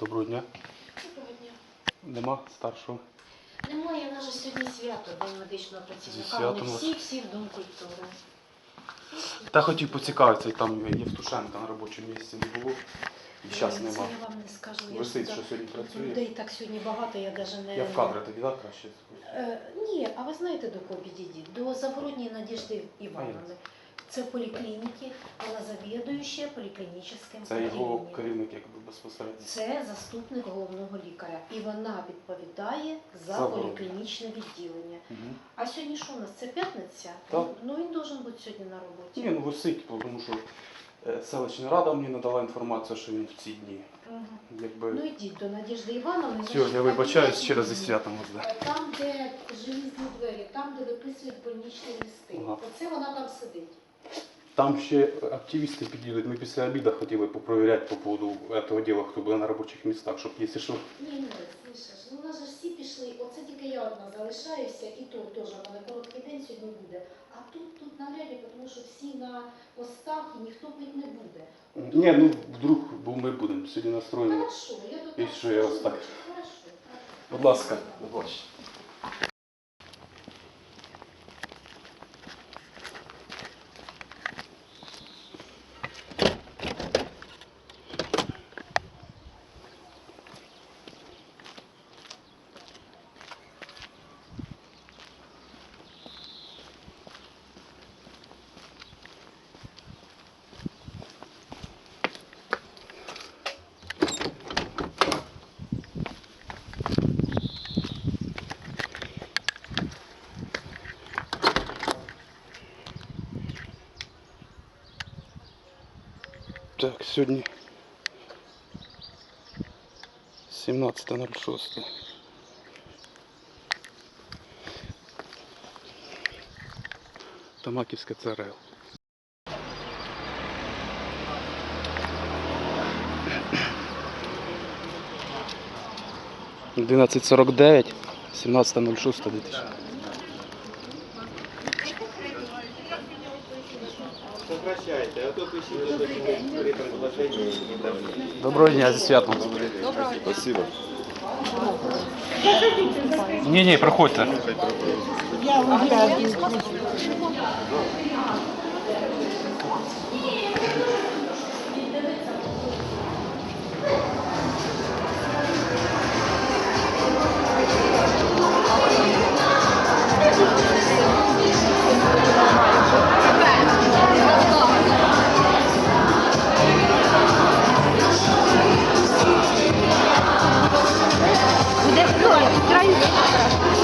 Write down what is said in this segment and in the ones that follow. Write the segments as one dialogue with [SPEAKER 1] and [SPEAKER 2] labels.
[SPEAKER 1] Доброго дня.
[SPEAKER 2] Доброго дня.
[SPEAKER 1] Нема старшого.
[SPEAKER 2] Немає, у нас же сьогодні свято День медичного працівника. Вони всі, всі в Дом культури.
[SPEAKER 1] Та хотів поцікавитися, там Євтушенка на робочому місці не було. І зараз
[SPEAKER 2] Це я вам не скажу.
[SPEAKER 1] Висить, що сьогодні працює.
[SPEAKER 2] Людей так сьогодні багато, я навіть не...
[SPEAKER 1] Я в кадри тоді так краще.
[SPEAKER 2] Е, ні, а ви знаєте до кого підійдіть? До Загородньої Надежди Івановни. Це в поліклініки, вона завідуюча поліклінічним
[SPEAKER 1] Це його
[SPEAKER 2] відділенням.
[SPEAKER 1] керівник якби безпосередньо.
[SPEAKER 2] Це заступник головного лікаря. І вона відповідає за
[SPEAKER 1] Загородня.
[SPEAKER 2] поліклінічне відділення.
[SPEAKER 1] Угу.
[SPEAKER 2] А сьогодні що у нас? Це п'ятниця?
[SPEAKER 1] Так.
[SPEAKER 2] Ну він должен бути сьогодні на роботі.
[SPEAKER 1] Ні, ну висить, тому що е, селищна рада мені надала інформацію, що він в ці дні.
[SPEAKER 2] Мгм.
[SPEAKER 1] Якби...
[SPEAKER 2] Ну йдіть до Надежди Івановни.
[SPEAKER 1] Все,
[SPEAKER 2] значить,
[SPEAKER 1] я вибачаюсь ще раз зі святом вас. да.
[SPEAKER 2] Е, Там, де желізні двері, там, де виписують больничні листи.
[SPEAKER 1] Ага.
[SPEAKER 2] Оце вона там сидить.
[SPEAKER 1] Там ще активісти підійдуть. Ми після обіду хотіли попровіряти по поводу цього діла, хто буде на робочих містах, щоб якщо що.
[SPEAKER 2] Ні, ні, слышиш, ну у нас же всі пішли, оце тільки я одна залишаюся, і то теж в мене короткий день сьогодні буде. А тут, тут наряді, тому що всі на постах і ніхто пить не буде.
[SPEAKER 1] Ні, ну вдруг, бо ми будемо сьогодні настроєні.
[SPEAKER 2] Хорошо, я тут
[SPEAKER 1] І що я
[SPEAKER 2] скажу,
[SPEAKER 1] так-
[SPEAKER 2] Хорошо.
[SPEAKER 1] Будь ласка, до Так, сьогодні 17.06. Тамаківська ЦРЛ. Двенадцать сорок девять, семнадцатое ноль шестое две тысячи.
[SPEAKER 3] Сокращайте, а то пишіть до при предложении не дам.
[SPEAKER 1] Доброго дня, зі святом.
[SPEAKER 3] Спасибо.
[SPEAKER 1] Ні,
[SPEAKER 4] Deus, olha,
[SPEAKER 5] traz.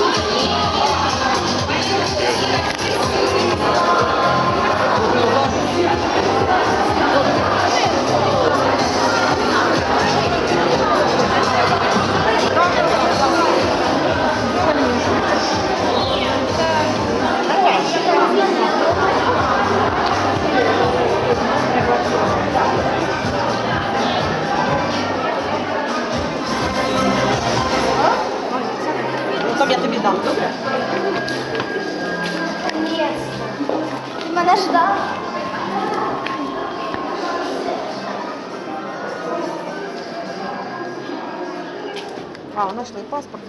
[SPEAKER 5] Мене ждав?
[SPEAKER 4] А, и паспорт.